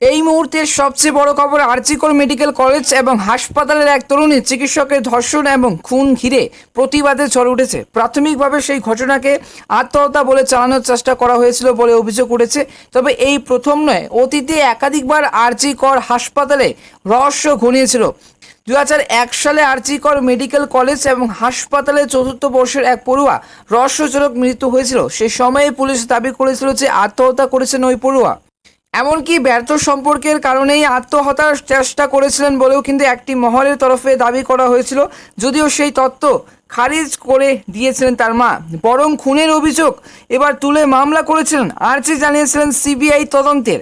এই মুহূর্তের সবচেয়ে বড় খবর আর্চিকর মেডিকেল কলেজ এবং হাসপাতালের এক তরুণী চিকিৎসকের ধর্ষণ এবং খুন ঘিরে প্রতিবাদে ঝড় উঠেছে। প্রাথমিকভাবে সেই ঘটনাকে আত্মহত্যা বলে চালানোর চেষ্টা করা হয়েছিল বলে অভিযোগ উঠেছে। তবে এই প্রথম নয়, অতীতে একাধিকবার আর্চিকর হাসপাতালে রহস্য ঘনিয়েছিল। দু হাজার এক সালে আরজিকর মেডিকেল কলেজ এবং হাসপাতালে চতুর্থ বর্ষের এক পড়ুয়া রহস্যজনক মৃত্যু হয়েছিল। সে সময়ে পুলিশ দাবি করেছিল যে আত্মহত্যা করেছেন ওই পড়ুয়া। এমনকি ব্যর্থ সম্পর্কের কারণেই আত্মহত্যার চেষ্টা করেছিলেন বলেও কিন্তু একটি মহলের তরফে দাবি করা হয়েছিল। যদিও সেই তত্ত্ব খারিজ করে দিয়েছিলেন তার মা। বরং খুনের অভিযোগ এবার তুলে মামলা করেছিলেন আর্জি জানিয়েছিলেন সিবিআই তদন্তের।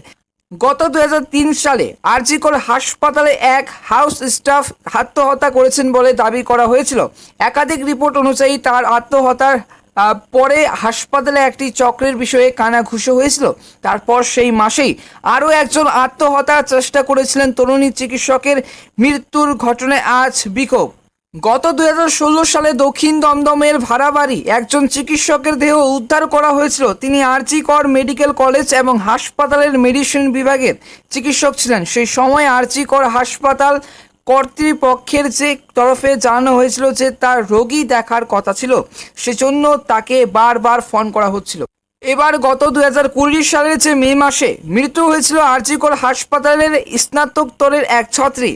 গত দুহাজার তিন সালে আরজিকর হাসপাতালে এক হাউস স্টাফ আত্মহত্যা করেছেন বলে দাবি করা হয়েছিল। একাধিক রিপোর্ট অনুযায়ী তার আত্মহত্যার পরে হাসপাতালে একটি চক্রের বিষয়ে কানাঘুষো হয়েছিল। তারপর সেই মাসেই আরও একজন আত্মহত্যার চেষ্টা করেছিলেন তরুণী চিকিৎসকের মৃত্যুর ঘটনায় আজ বিক্ষোভ। গত দুই হাজার ষোলো সালে দক্ষিণ দমদমের ভাড়া বাড়ি একজন চিকিৎসকের দেহ উদ্ধার করা হয়েছিল। তিনি আরজি কর মেডিকেল কলেজ এবং হাসপাতালের মেডিসিন বিভাগের চিকিৎসক ছিলেন। সেই সময় আরজি কর হাসপাতাল কর্তৃপক্ষের যে তরফে জানানো হয়েছিল যে তার রোগী দেখার কথা ছিল, সেজন্য তাকে বারবার ফোন করা হচ্ছিল। এবার গত দু হাজার কুড়ি সালের যে মে মাসে মৃত্যু হয়েছিল আরজিকর হাসপাতালের স্নাতকোত্তরের এক ছাত্রী।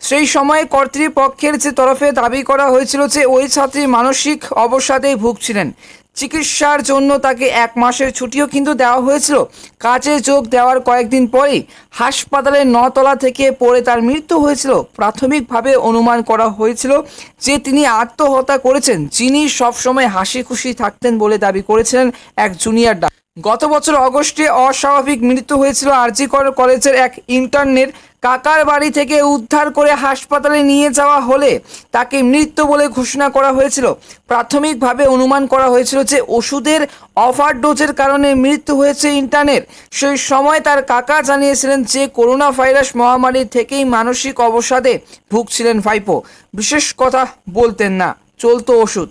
সেই সময়ে কর্তৃপক্ষের যে তরফে দাবি করা হয়েছিল যে ওই ছাত্রী মানসিক অবসাদে ভুগছিলেন। চিকিৎসার জন্য তাকে এক মাসের ছুটিও কিন্তু দেওয়া হয়েছিল। কাজে যোগ দেওয়ার কয়েকদিন পরেই হাসপাতালের নতলা থেকে পড়ে তার মৃত্যু হয়েছিল। প্রাথমিকভাবে অনুমান করা হয়েছিল যে তিনি আত্মহত্যা করেছেন। যিনি সবসময় হাসি খুশি থাকতেন বলে দাবি করেছিলেন এক জুনিয়র ডাক্তার গত বছর অগস্টে অস্বাভাবিক মৃত্যু হয়েছিল আরজিকর কলেজের এক ইন্টার্নের কাকার বাড়ি থেকে উদ্ধার করে হাসপাতালে নিয়ে যাওয়া হলে তাকে মৃত্যু বলে ঘোষণা করা হয়েছিল। প্রাথমিকভাবে অনুমান করা হয়েছিল যে ওষুধের অফার ডোজের কারণে মৃত্যু হয়েছে ইন্টার্নের সেই সময় তার কাকা জানিয়েছিলেন যে করোনা ভাইরাস মহামারী থেকেই মানসিক অবসাদে ভুগছিলেন ভাইপো। বিশেষ কথা বলতেন না, চলতো ওষুধ।